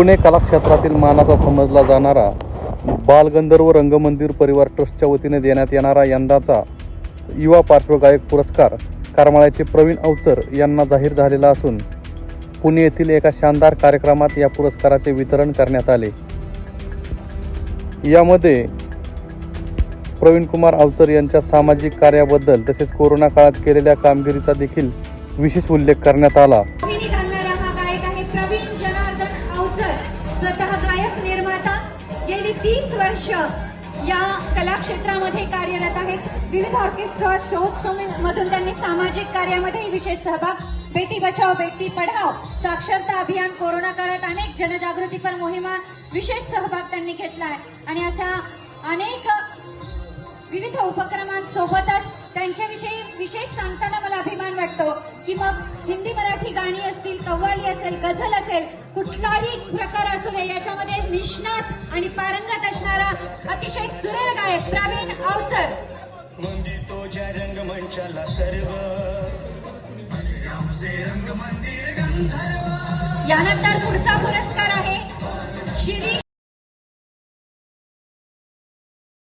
पुणे कलाक्षेत्रातील मानाचा समजला जाणारा बालगंधर्व रंगमंदिर परिवार ट्रस्टच्या वतीने देण्यात येणारा यंदाचा युवा पार्श्वगायक पुरस्कार करमाळ्याचे प्रवीण अवचर यांना जाहीर झालेला असून पुणे येथील एका शानदार कार्यक्रमात या पुरस्काराचे वितरण करण्यात आले. यामध्ये प्रवीण कुमार अवचर यांच्या सामाजिक कार्याबद्दल तसेच कोरोना काळात केलेल्या कामगिरीचा देखील विशेष उल्लेख करण्यात आला. स्वतः गायक निर्माता गेली तीस वर्ष या कलाक्षेत्रामध्ये कार्यरत आहेत. विविध ऑर्केस्ट्रा शोज मधून त्यांनी सामाजिक कार्यामध्येही विशेष सहभाग बेटी बचाओ बेटी पढाओ साक्षरता अभियान कोरोना काळात अनेक जनजागृतीपर मोहिमा विशेष सहभाग त्यांनी घेतला आहे. आणि अशा अनेक विविध उपक्रमांसोबतच त्यांच्याविषयी विशेष सांगताना मला अभिमान वाटतो की मग हिंदी मराठी गाणी असतील कव्वाली असेल गझल असेल कुठलाही प्रकार असू दे याच्यामध्ये निष्णात आणि पारंगत असणारा अतिशय सुरेल गायक प्रवीण अवचर नोंदी तो ज्या रंगमंचाला सर्व. यानंतर पुढचा पुरस्कार